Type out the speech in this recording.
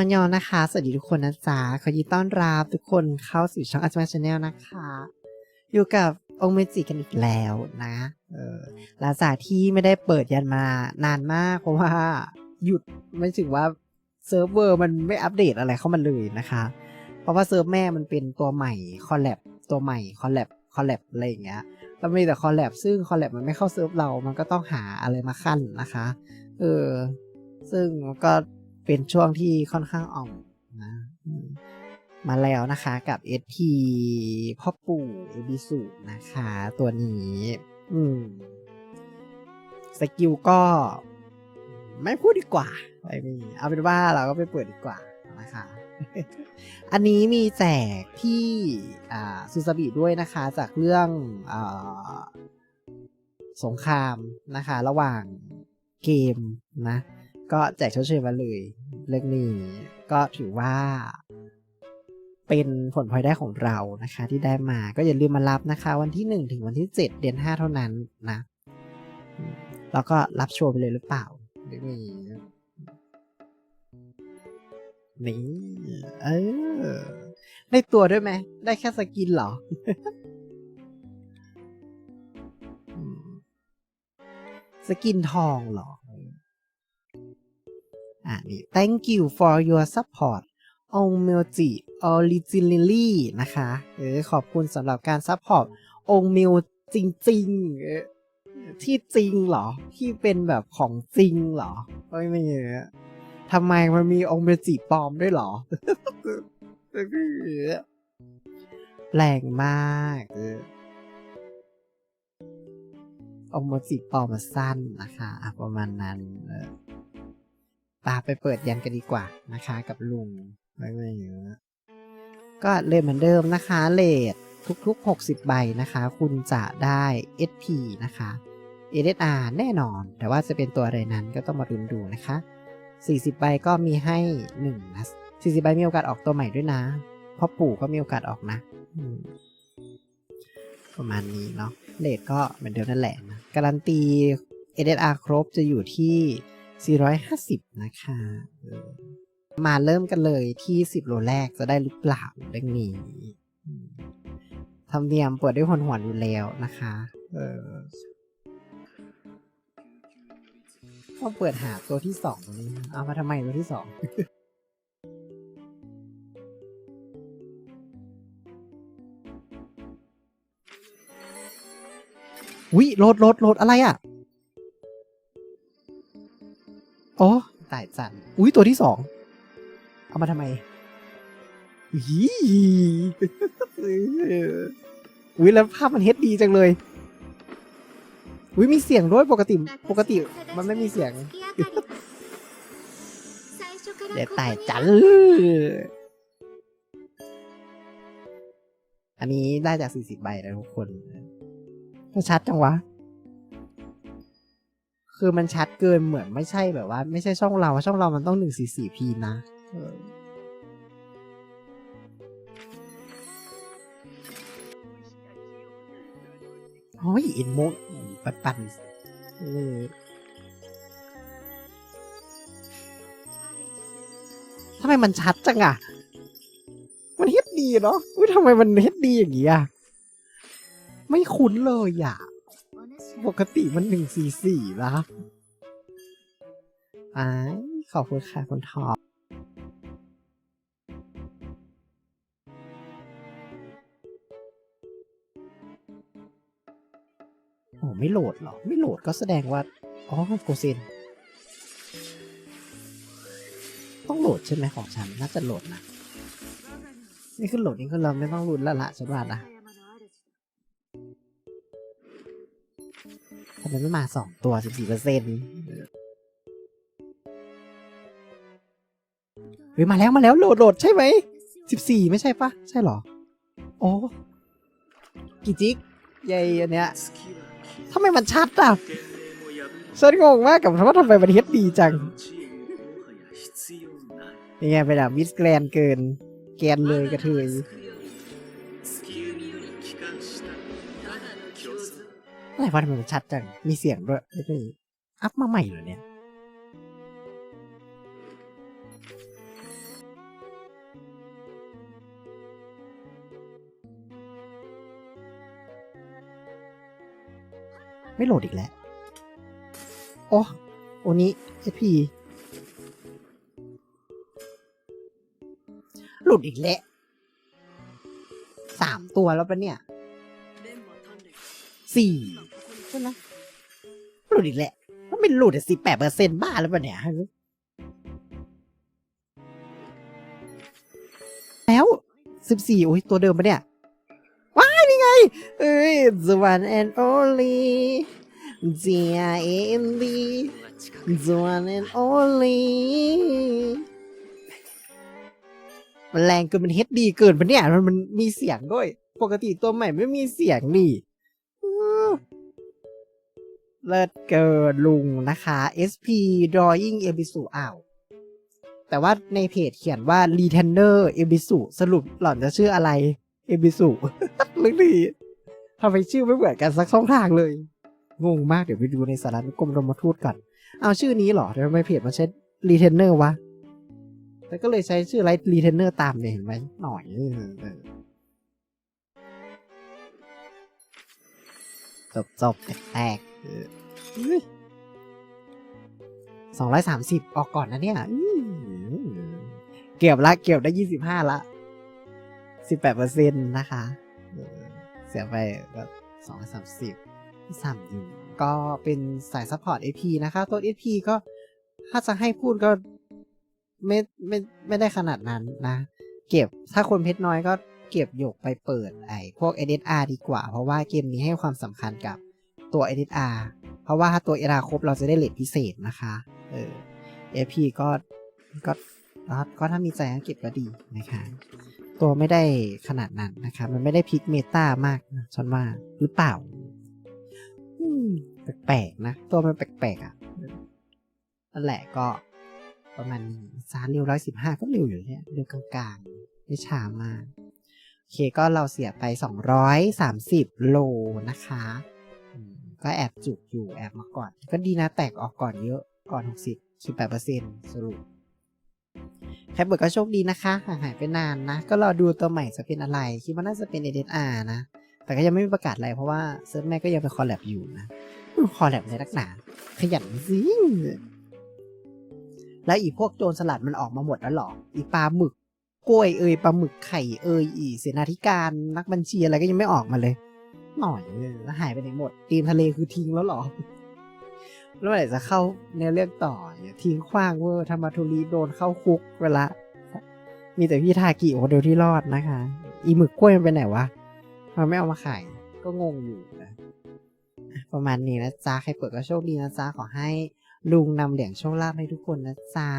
อันยองนะคะ สวัสดีทุกคนนะจ๊ะ ขอยินต้อนรับทุกคนเข้าสู่ช่องอัจมาชาแนลนะคะ อยู่กับองค์เมจิกันอีกแล้วนะ เออหลังจากที่ไม่ได้เปิดยันมานานมากเพราะว่าหยุดไม่ถึงว่าเซิร์ฟเวอร์มันไม่อัปเดตอะไรเข้ามาเลยนะคะ เพราะว่าเซิร์ฟแม่มันเป็นตัวใหม่คอลแลบตัวใหม่คอลแลบคอลแลบอะไรอย่างเงี้ยแล้วมีแต่คอลแลบซึ่งคอลแลบมันไม่เข้าเซิร์ฟเรา มันก็ต้องหาอะไรมาขั้นนะคะ เออ ซึ่งก็ เป็นช่วงที่ค่อนข้างอ่อมนะมาแล้วนะคะกับ ST พ่อปู่เอบิสุนะคะ ตัวนี้ อืม สกิลก็ ไม่พูดดีกว่าไม่มีเอาเป็นว่าเราก็ไปเปิดดีกว่านะคะ อันนี้มีแจกที่ซูซาบิด้วยนะคะ จากเรื่องอสงครามนะคะ ระหว่างเกมนะ ก็แจกชดเชยมาเลย เรื่องนี้ ก็ถือว่า เป็นผลพลอยได้ของเรานะคะ ที่ได้มาก็อย่าลืมมารับนะคะ วันที่หนึ่งถึงวันที่เจ็ดเดือนห้าเท่านั้นนะ แล้วก็รับโชว์ไปเลยหรือเปล่าไม่มีนี่เออได้ตัวด้วยไหม ได้แค่สกินเหรอสกินทองเหรอ อ่านี่ thank you for your support on m e l j i originally นะคะ เออ ขอบคุณสำหรับการ support องค์มิวจริงๆเออที่จริงเหรอ ที่เป็นแบบของจริงเหรอ ไม่ไม่เงี้ยทำไมมันมีองเมจิปลอมด้วยเหรอ แรงมากเออองเมจิปลอมมาสั้นนะคะอะประมาณนั้นเออ ตาไปเปิดยันกันดีกว่านะคะกับลุงไม่ไม่เยอะก็เลยเหมือนเดิมนะคะเลททุกๆ 60 ใบนะคะ คุณจะได้ SP นะคะ SSR แน่นอน แต่ว่าจะเป็นตัวอะไรนั้นก็ต้องมาดูดูนะคะ 40 ใบก็มีให้1นะ40 ใบมีโอกาสออกตัวใหม่ด้วยนะพ่อปู่ก็มีโอกาสออกนะ ประมาณนี้เนาะเลทก็เหมือนเดิมนั่นแหละนะการันตี SSR ครบจะอยู่ที่ 450 นะคะมาเริ่มกันเลยที่ 10 โลแรกจะได้หรือเปล่าเรื่องนี้ทำเนียมเปิดด้วยหนหวนอยู่แล้วนะคะเออต้อเปิดหาตัวที่สองนี่เอามาทำไมตัวที่สองวิโหลดโหลดโหลดอะไรอะ โอ้ตายจันอุ้ยตัวที่สองเอามาทำไมอีอุ้ยแล้วภาพมันเฮดดีจังเลยอุ้ยมีเสียงด้วยปกติปกติมันไม่มีเสียงเดี๋ยวตายจันอันนี้ได้จาก 40 ใบนะทุกคนมันชัดจังวะ คือมันชัดเกินเหมือนไม่ใช่แบบว่า ไม่ใช่ช่องเราช่องเรามันต้อง 144p นะเออโอ้ยอินโมปันปันเออทำไมมันชัดจังอะมันเฮ็ดดีเนาะอุ้ยทำไมมันเฮ็ดดีอย่างงี้อะไม่คุ้นเลยอะ ปกติมันหนึ่งสี่สี่นะอ้ายขอบคุณค่ะคุณทอปโอ้ไม่โหลดเหรอ ไม่โหลดก็แสดงว่า อ๋อโกเซนต้องโหลดใช่ไหมของฉัน น่าจะโหลดนะ นี่คือโหลดนี่คือเราไม่ต้องรุนละละฉันว่านะ ไมไม่มาสองตัวสิบสี่เปอร์เซ็นต์เฮ้ยมาแล้วมาแล้วโหลดโหลดใช่ไหมสิบสี่ไม่ใช่ปะใช่หรอ โอ้กี่จิกใหญ่อันเนี้ยทำไมมันชัดอะฉันงงมากกับว่าทำไมมันเฮ็ดดีจังยังไงไปแบบมิสแกรนเกิน แกนเลยกระเทย อะไรวะทำไมมันชัดจัง มีเสียงด้วยไอ้ที่อัพมาใหม่เหรอเนี่ย ไม่โหลดอีกแล้ว โอ้โอนี้ไอพีหลุดอีกแล้วสามตัวแล้วปะเนี่ยสี่ ใช่ไหมหลุดอีกแล้วมันเป็นหลุดสิบแปดเปอร์เซ็นต์บ้าแล้วปะเนี่ย แล้วสิบสี่โอ้ยตัวเดิมปะเนี่ย ว้ายนี่ไง เอ้ย the one and only G I A M D the one and only มันแรงเกินมันเฮดดีเกินปะเนี่ย มันมันมีเสียงด้วย ปกติตัวใหม่ไม่มีเสียงนี่ เลิศเกินลุงนะคะ SP Drawing e b i s u อ้าว แต่ว่าในเพจเขียนว่า r e t e n e r e b i s u สรุปหล่อนจะชื่ออะไร e b i s u หรือดีทำไมชื่อไม่เหมือนกันสักช่องทางเลย งงมากเดี๋ยวไปดูในสารนุกรมรมทูตก่อน เอาชื่อนี้เหรอทำไมเพจมันใช้ r e t e n e r วะแล้วก็เลยใช้ชื่อไลท์ r e t e n e r ตามเลยเห็นไหมหน่อยจบจบแตก สองร้อยสามสิบออกก่อนนะเนี่ยเก็บละเก็บได้ยี่สิบห้าละสิบแปดเปอร์เซ็นต์นะคะ เสียไปก็สองร้อยสามสิบสามอยู่ก็เป็นสายซัพพอร์ต AP นะคะตัว AP ก็ถ้าจะให้พูดก็ไม่ไม่ไม่ได้ขนาดนั้นนะ เก็บถ้าคนเพชรน้อยก็เก็บหยกไปเปิดไอ้พวก SSR ดีกว่า เพราะว่าเกมนี้ให้ความสำคัญกับ ตัว SSR เพราะว่าถ้าตัว SSR ครบเราจะได้เลทพิเศษนะคะ เออ AP ก็ก็ก็ถ้ามีใจก็เก็บก็ดีนะคะ ตัวไม่ได้ขนาดนั้นนะคะ มันไม่ได้พลิกเมตามากนะฉันว่าหรือเปล่าแปลกๆนะ ตัวมันแปลกๆอะนั่นแหละก็ประมาณนี้ซาเร็วร้อยสิบห้าก็เร็วอยู่เนี่ยเร็วกลางๆ ไม่ช้ามาก โอเคก็เราเสียไปสองร้อยสามสิบโลนะคะ ก็แอบจุกอยู่แอบมาก่อน ก็ดีนะแตกออกก่อนเยอะก่อนหกสิบสิบแปดเปอร์เซ็นสรุปแคปเบิร์ดก็โชคดีนะคะห่างหายไปนานนะ ก็รอดูตัวใหม่จะเป็นอะไร คิดว่าน่าจะเป็น ADR นะ แต่ก็ยังไม่มีประกาศอะไรเพราะว่าเซิร์ฟแม่ก็ยังเป็นคอลแลบอยู่นะคอลแลบในนักหนา ขยันสิแล้วอีพวกโจรสลัดมันออกมาหมดแล้วหรอ อีปลาหมึกกล้วยเอ่ยปลาหมึกไข่เอ่ยอีเสนาธิการนักบัญชีอะไรก็ยังไม่ออกมาเลย หน่อยเลยแล้วหายไปไหนหมดตีมทะเลคือทิ้งแล้วหรอแล้วเมื่อไหร่จะเข้าในเรื่องต่อทิ้งขว้างเวอร์ธรรมทุรีโดนเข้าคุกเวลา มีแต่พี่ทากิคนเดียวที่รอดนะคะ อีหมึกกล้วยมันไปไหนวะมันไม่เอามาขายก็งงอยู่นะประมาณนี้นะจ๊ะใครเปิดก็โชคดีนะจ๊ะขอให้ลุงนำเหรียญโชคลาภให้ทุกคนนะจ๊ะ